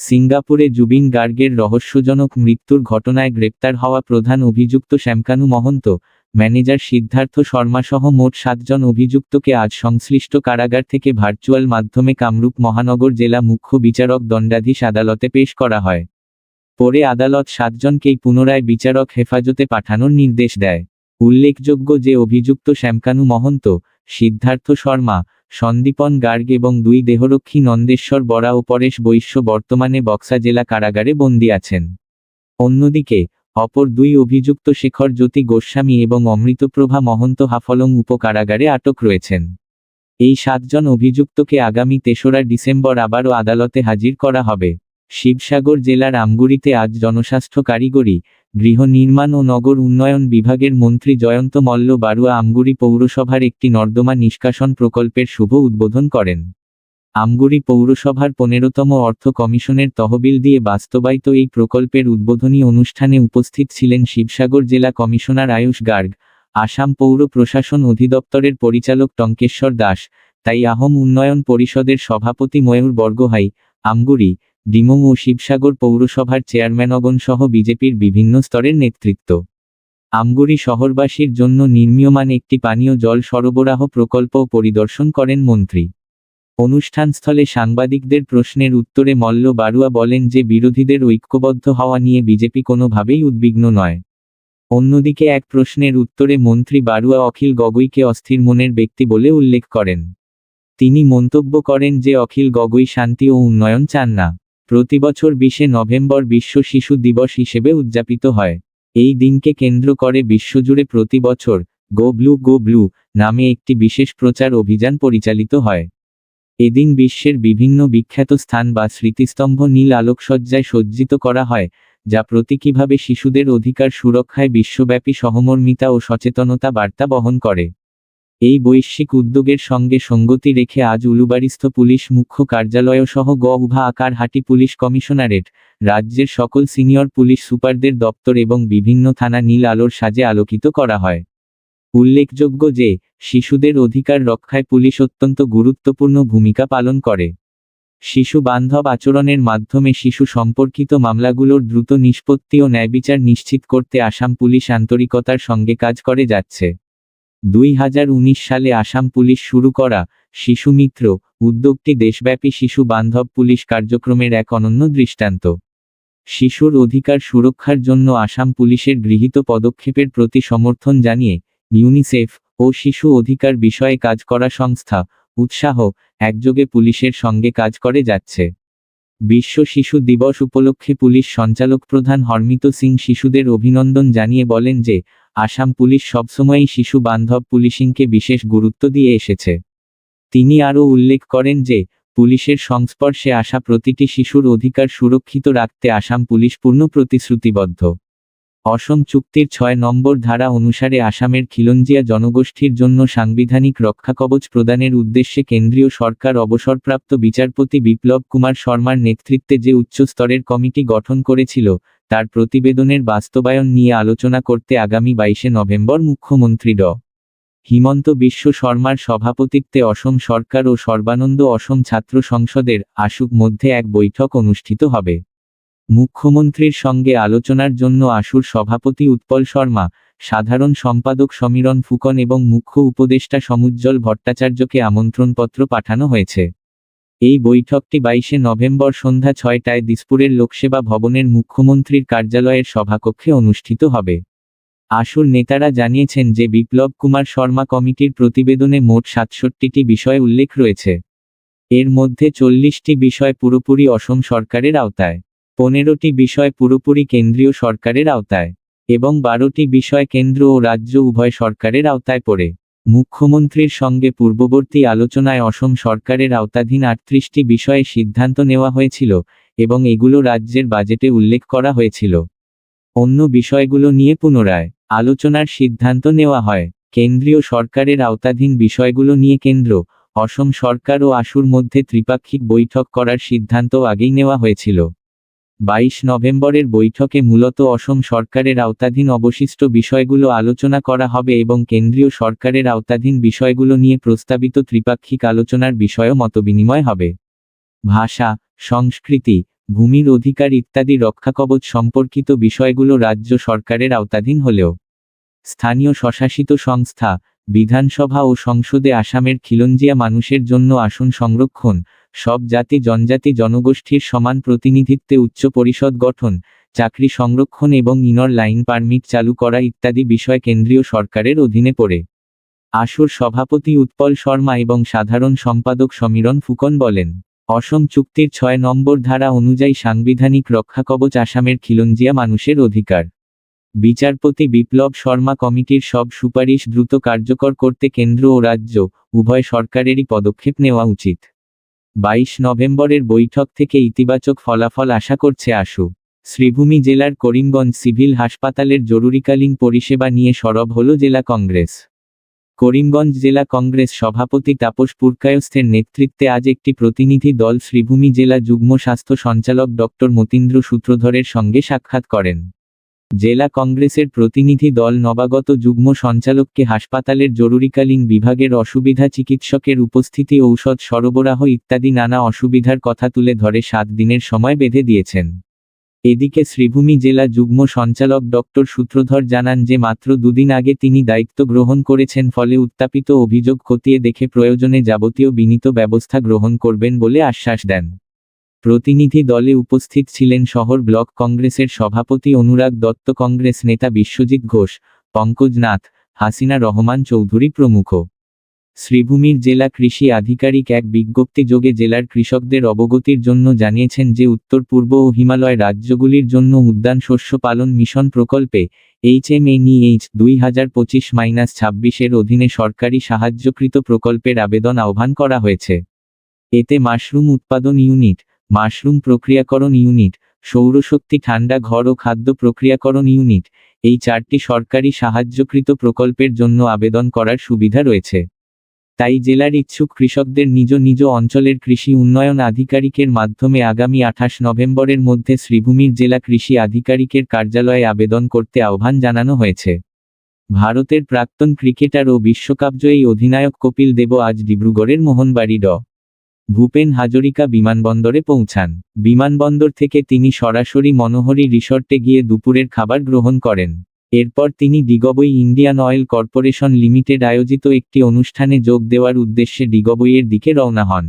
সিঙ্গাপুরে জুবিন গার্গের রহস্যজনক মৃত্যুর ঘটনায় গ্রেপ্তার হওয়া প্রধান অভিযুক্ত শ্যামকানু মহন্ত, ম্যানেজার সিদ্ধার্থ শর্মা সহ মোট সাতজন অভিযুক্তকে আজ সংশ্লিষ্ট কারাগার থেকে ভার্চুয়াল মাধ্যমে কামরূপ মহানগর জেলা মুখ্য বিচারক দণ্ডাধীশ আদালতে পেশ করা হয়। পরে আদালত সাতজনকেই পুনরায় বিচারক হেফাজতে পাঠানোর নির্দেশ দেয়। উল্লেখযোগ্য যে অভিযুক্ত শ্যামকানু মহন্ত, সিদ্ধার্থ শর্মা সন্দীপন গার্গ এবং দুই দেহরক্ষী নন্দেশ্বর বরা ও পরেশ বৈশ্য বর্তমানে বক্সা জেলা কারাগারে বন্দী আছেন। অন্যদিকে, অপর দুই অভিযুক্ত শেখর জ্যোতি গোস্বামী এবং অমৃতপ্রভা মহন্ত হাফলং উপকারাগারে আটক রয়েছেন। এই সাতজন অভিযুক্তকে আগামী তেসরা ডিসেম্বর আবারও আদালতে হাজির করা হবে। শিবসাগর জেলার আমগুড়িতে আজ জনস্বাস্থ্য কারিগরি, গৃহ নির্মাণ ও নগর উন্নয়ন বিভাগের মন্ত্রী জয়ন্ত মল্ল বারুয়া আমগুড়ি পৌরসভার একটি নর্দমা নিষ্কাশন প্রকল্পের শুভ উদ্বোধন করেন। আমগুড়ি পৌরসভার পনেরোতম অর্থ কমিশনের তহবিল দিয়ে বাস্তবায়িত এই প্রকল্পের উদ্বোধনী অনুষ্ঠানে উপস্থিত ছিলেন শিবসাগর জেলা কমিশনার আয়ুষ গার্গ, আসাম পৌর প্রশাসন অধিদপ্তরের পরিচালক টঙ্কেশ্বর দাস, তাই আহম উন্নয়ন পরিষদের সভাপতি ময়ূর বর্গহাই, আমগুড়ি ডিমং ও শিবসাগর পৌরসভার চেয়ারম্যানগণ সহ বিজেপির বিভিন্ন স্তরের নেতৃত্ব। আমগুড়ি শহরবাসীর জন্য নির্মীয়মান একটি পানীয় জল সরবরাহ প্রকল্প পরিদর্শন করেন মন্ত্রী। অনুষ্ঠানস্থলে সাংবাদিকদের প্রশ্নের উত্তরে মল্ল বারুয়া বলেন যে বিরোধীদের ঐক্যবদ্ধ হওয়া নিয়ে বিজেপি কোনোভাবেই উদ্বিগ্ন নয়। অন্যদিকে এক প্রশ্নের উত্তরে মন্ত্রী বারুয়া অখিল গগৈকে অস্থির মনের ব্যক্তি বলে উল্লেখ করেন। তিনি মন্তব্য করেন যে অখিল গগৈ শান্তি ও উন্নয়ন চান না। প্রতিবছর বিশে নভেম্বর বিশ্ব শিশু দিবস হিসেবে উদযাপিত হয়। এই দিনকে কেন্দ্র করে বিশ্বজুড়ে প্রতি বছর গো ব্লু গো ব্লু নামে একটি বিশেষ প্রচার অভিযান পরিচালিত হয়। এদিন বিশ্বের বিভিন্ন বিখ্যাত স্থান বা স্মৃতিস্তম্ভ নীল আলোকসজ্জায় সজ্জিত করা হয়, যা প্রতীকীভাবে শিশুদের অধিকার সুরক্ষায় বিশ্বব্যাপী সহমর্মিতা ও সচেতনতা বার্তা বহন করে। এই বৈশ্বিক উদ্যোগের সঙ্গে সঙ্গতি রেখে আজ উলুবাড়িস্থ পুলিশ মুখ্য কার্যালয়সহ গ উভা আকারহাটি পুলিশ কমিশনারেট, রাজ্যের সকল সিনিয়র পুলিশ সুপারদের দপ্তর এবং বিভিন্ন থানা নীল আলোর সাজে আলোকিত করা হয়। উল্লেখযোগ্য যে, শিশুদের অধিকার রক্ষায় পুলিশ অত্যন্ত গুরুত্বপূর্ণ ভূমিকা পালন করে। শিশু বান্ধব আচরণের মাধ্যমে শিশু সম্পর্কিত মামলাগুলোর দ্রুত নিষ্পত্তি ও ন্যায়বিচার নিশ্চিত করতে আসাম পুলিশ আন্তরিকতার সঙ্গে কাজ করে যাচ্ছে। দুই হাজার উনিশ সালে আসাম পুলিশ শুরু করা শিশু মিত্র উদ্যোগটি দেশব্যাপী শিশু বান্ধব পুলিশ কার্যক্রমের এক অনন্য দৃষ্টান্ত। শিশুর অধিকার সুরক্ষার জন্য আসাম পুলিশের গৃহীত পদক্ষেপের প্রতি সমর্থন জানিয়ে ইউনিসেফ ও শিশু অধিকার বিষয়ে কাজ করা সংস্থা উৎসাহ একযোগে পুলিশের সঙ্গে কাজ করে যাচ্ছে। বিশ্ব শিশু দিবস উপলক্ষে পুলিশ সঞ্চালক প্রধান হরমিত সিং শিশুদের অভিনন্দন জানিয়ে বলেন যে আসাম পুলিশ সবসময়ই শিশু বান্ধব পুলিশিংকে বিশেষ গুরুত্ব দিয়ে এসেছে। তিনি আরও উল্লেখ করেন যে, পুলিশের সংস্পর্শে আসা প্রতিটি শিশুর অধিকার সুরক্ষিত রাখতে আসাম পুলিশ পূর্ণ প্রতিশ্রুতিবদ্ধ। অসম চুক্তির ছয় নম্বর ধারা অনুসারে আসামের খিলঞ্জিয়া জনগোষ্ঠীর জন্য সাংবিধানিক রক্ষাকবচ প্রদানের উদ্দেশ্যে কেন্দ্রীয় সরকার অবসরপ্রাপ্ত বিচারপতি বিপ্লব কুমার শর্মার নেতৃত্বে যে উচ্চস্তরের কমিটি গঠন করেছিল তার প্রতিবেদনের বাস্তবায়ন নিয়ে আলোচনা করতে আগামী বাইশে নভেম্বর মুখ্যমন্ত্রী ড। হিমন্ত বিশ্ব শর্মার সভাপতিত্বে অসম সরকার ও সর্বানন্দ অসম ছাত্র সংসদের আশুক মধ্যে এক বৈঠক অনুষ্ঠিত হবে। মুখ্যমন্ত্রীর সঙ্গে আলোচনার জন্য আশুর সভাপতি উৎপল শর্মা, সাধারণ সম্পাদক সমীরণ ফুকন এবং মুখ্য উপদেষ্টা সমুজ্জ্বল ভট্টাচার্যকে আমন্ত্রণপত্র পাঠানো হয়েছে। এই বৈঠকটি বাইশে নভেম্বর সন্ধ্যা ছয়টায় দিসপুরের লোকসেবা ভবনের মুখ্যমন্ত্রীর কার্যালয়ের সভাকক্ষে অনুষ্ঠিত হবে। আশুর নেতারা জানিয়েছেন যে বিপ্লব কুমার শর্মা কমিটির প্রতিবেদনে মোট সাতষট্টিটি বিষয় উল্লেখ রয়েছে। এর মধ্যে চল্লিশটি বিষয় পুরোপুরি অসম সরকারের আওতায়, পনেরোটি বিষয় পুরোপুরি কেন্দ্রীয় সরকারের আওতায় এবং বারোটি বিষয় কেন্দ্র ও রাজ্য উভয় সরকারের আওতায় পড়ে। মুখ্যমন্ত্রীর সঙ্গে পূর্ববর্তী আলোচনায় অসম সরকারের আওতাধীন আটত্রিশটি বিষয়ে সিদ্ধান্ত নেওয়া হয়েছিল এবং এগুলো রাজ্যের বাজেটে উল্লেখ করা হয়েছিল। অন্য বিষয়গুলো নিয়ে পুনরায় আলোচনার সিদ্ধান্ত নেওয়া হয়। কেন্দ্রীয় সরকারের আওতাধীন বিষয়গুলো নিয়ে কেন্দ্র, অসম সরকার ও আশুর মধ্যে ত্রিপাক্ষিক বৈঠক করার সিদ্ধান্ত আগেই নেওয়া হয়েছিল। বাইশ নভেম্বরের বৈঠকে মূলত অসম সরকারের আওতাধীন অবশিষ্ট বিষয়গুলো আলোচনা করা হবে এবং কেন্দ্রীয় সরকারের আওতাধীন বিষয়গুলো নিয়ে প্রস্তাবিত ত্রিপাক্ষিক আলোচনার বিষয়ও মতবিনিময় হবে। ভাষা, সংস্কৃতি, ভূমির অধিকার ইত্যাদি রক্ষাকবচ সম্পর্কিত বিষয়গুলো রাজ্য সরকারের আওতাধীন হলেও। স্থানীয় স্বশাসিত সংস্থা, বিধানসভা ও সংসদে আসামের খিলঞ্জিয়া মানুষের জন্য আসন সংরক্ষণ সব জাতি জনজাতি জনগোষ্ঠীর সমান প্রতিনিধিত্বে উচ্চ পরিষদ গঠন, চাকরি সংরক্ষণ এবং ইনর লাইন পারমিট চালু করা ইত্যাদি বিষয় কেন্দ্রীয় সরকারের অধীনে পড়ে। আসর সভাপতি উৎপল শর্মা এবং সাধারণ সম্পাদক সমীরণ ফুকন বলেন, অসম চুক্তির ছয় নম্বর ধারা অনুযায়ী সাংবিধানিক রক্ষাকবচ আসামের খিলঞ্জিয়া মানুষের অধিকার। বিচারপতি বিপ্লব শর্মা কমিটির সব সুপারিশ দ্রুত কার্যকর করতে কেন্দ্র ও রাজ্য, উভয় সরকারেরই পদক্ষেপ নেওয়া উচিত। বাইশ নভেম্বরের বৈঠক থেকে ইতিবাচক ফলাফল আশা করছে আশু। শ্রীভূমি জেলার করিমগঞ্জ সিভিল হাসপাতালের জরুরিকালীন পরিষেবা নিয়ে সরব হল জেলা কংগ্রেস। করিমগঞ্জ জেলা কংগ্রেস সভাপতি তাপস পুরকায়স্থের নেতৃত্বে আজ একটি প্রতিনিধি দল শ্রীভূমি জেলা যুগ্ম স্বাস্থ্য সঞ্চালক ডক্টর মতীন্দ্র সূত্রধরের সঙ্গে সাক্ষাৎ করেন। জেলা কংগ্রেসের প্রতিনিধি দল নবাগত যুগ্ম সঞ্চালককে হাসপাতালের জরুরিকালীন বিভাগের অসুবিধা চিকিৎসকের উপস্থিতি, ঔষধ সরবরাহ ইত্যাদি নানা অসুবিধার কথা তুলে ধরে সাত দিনের সময় বেঁধে দিয়েছেন। এদিকে শ্রীভূমি জেলা যুগ্ম সঞ্চালক ডক্টর সূত্রধর জানান যে মাত্র দুদিন আগে তিনি দায়িত্ব গ্রহণ করেছেন, ফলে উত্তাপিত অভিযোগ খতিয়ে দেখে প্রয়োজনে যাবতীয় বিনীত ব্যবস্থা গ্রহণ করবেন বলে আশ্বাস দেন। প্রতিনিধি দলে উপস্থিত ছিলেন শহর ব্লক কংগ্রেসের সভাপতি অনুরাগ দত্ত, কংগ্রেস নেতা বিশ্বজিৎ ঘোষ, পঙ্কজ নাথ, হাসিনা রহমান চৌধুরী প্রমুখ। শ্রীভূমির জেলা কৃষি আধিকারিক এক বিজ্ঞপ্তি যোগে জেলার কৃষকদের অবগতির জন্য জানিয়েছেন যে উত্তর, পূর্ব ও হিমালয় রাজ্যগুলির জন্য উদ্যান শস্য পালন মিশন প্রকল্পে এইচ এম এন এইচ দুই হাজার পঁচিশ মাইনাস ছাব্বিশের অধীনে সরকারি সাহায্যকৃত প্রকল্পের আবেদন আহ্বান করা হয়েছে। এতে মাশরুম উৎপাদন ইউনিট মাশরুম প্রক্রিয়াকরণ ইউনিট, সৌরশক্তি ঠান্ডা ঘর ও খাদ্য প্রক্রিয়াকরণ ইউনিট, এই চারটি সরকারি সাহায্যকৃত প্রকল্পের জন্য আবেদন করার সুবিধা রয়েছে। তাই জেলার ইচ্ছুক কৃষকদের নিজ নিজ অঞ্চলের কৃষি উন্নয়ন আধিকারিকের মাধ্যমে আগামী আঠাশ নভেম্বরের মধ্যে শ্রীভূমির জেলা কৃষি আধিকারিকের কার্যালয়ে আবেদন করতে আহ্বান জানানো হয়েছে। ভারতের প্রাক্তন ক্রিকেটার ও বিশ্বকাপজয়ী অধিনায়ক কপিল দেব আজ ডিব্রুগড়ের মোহনবাড়ি ড। ভূপেন হাজরিকা বিমানবন্দরে পৌঁছান। বিমানবন্দর থেকে তিনি সরাসরি মনোহরি রিসর্টে গিয়ে দুপুরের খাবার গ্রহণ করেন। এরপর তিনি Digboi Indian Oil Corporation Limited আয়োজিত একটি অনুষ্ঠানে যোগ দেওয়ার উদ্দেশ্যে ডিগবইয়ের দিকে রওনা হন।